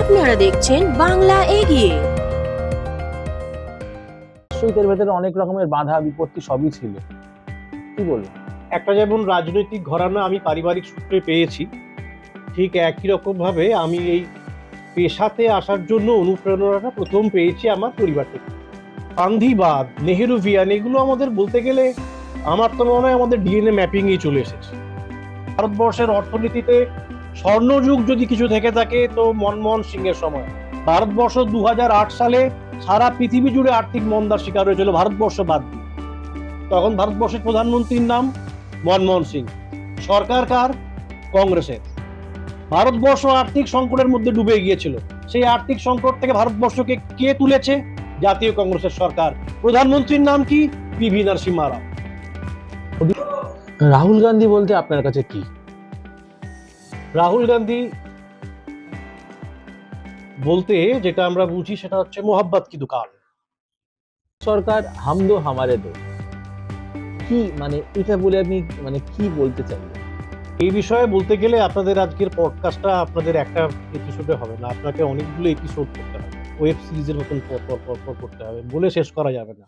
আপনারা দেখছেন বাংলা এগিয়ে। শীতের ভেতরে অনেক রকমের বাধা বিপত্তি সবই ছিল। কি বলব? একটা যেমন রাজনৈতিক ঘরানা আমি পারিবারিক সূত্রে পেয়েছি ঠিক একই রকম ভাবে আমি এই পেশাতে আসার জন্য অনুপ্রেরণাটা প্রথম পেয়েছি আমার পরিবার থেকে। গান্ধীবাদ নেহেরুভিয়ান এগুলো আমাদের বলতে গেলে আমার তো মনে হয় আমাদের ডিএনএ ম্যাপিংই চলে এসেছে। ভারতবর্ষের অর্থনীতিতে স্বর্ণযুগ যদি কিছু থেকে থাকে, তো মনমোহন সিংয়ের সময়। ভারতবর্ষ দুহাজার আট সালে সারা পৃথিবী জুড়ে আর্থিক মন্দার শিকার হয়েছিল ভারতবর্ষ বাদ দিয়ে। তখন ভারতবর্ষের প্রধানমন্ত্রীর নাম মনমোহন সিং। সরকার কার? কংগ্রেসের। ভারতবর্ষ আর্থিক সংকটের মধ্যে ডুবে গিয়েছিল। সেই আর্থিক সংকট থেকে ভারতবর্ষকে কে তুলেছে? জাতীয় কংগ্রেসের সরকার। প্রধানমন্ত্রীর নাম কি? পিভি নরসিম্হা রাও। রাহুল গান্ধী বলতে আপনার কাছে কি? রাহুল গান্ধী বলতে যেটা আমরা বুঝি সেটা হচ্ছে মোহাব্বত কি দোকান সরকার হামদো হামারে দো। কি মানে এটা বলে আপনি মানে কি বলতে চাইলেন এই বিষয়ে বলতে গেলে আপনাদের আজকের পডকাস্টটা আপনাদের একটা এপিসোডে হবে না, আপনাকে অনেকগুলো এপিসোড করতে হবে। ওয়েব সিরিজের মতন পর পর পর করতে হবে। বলে শেষ করা যাবে না।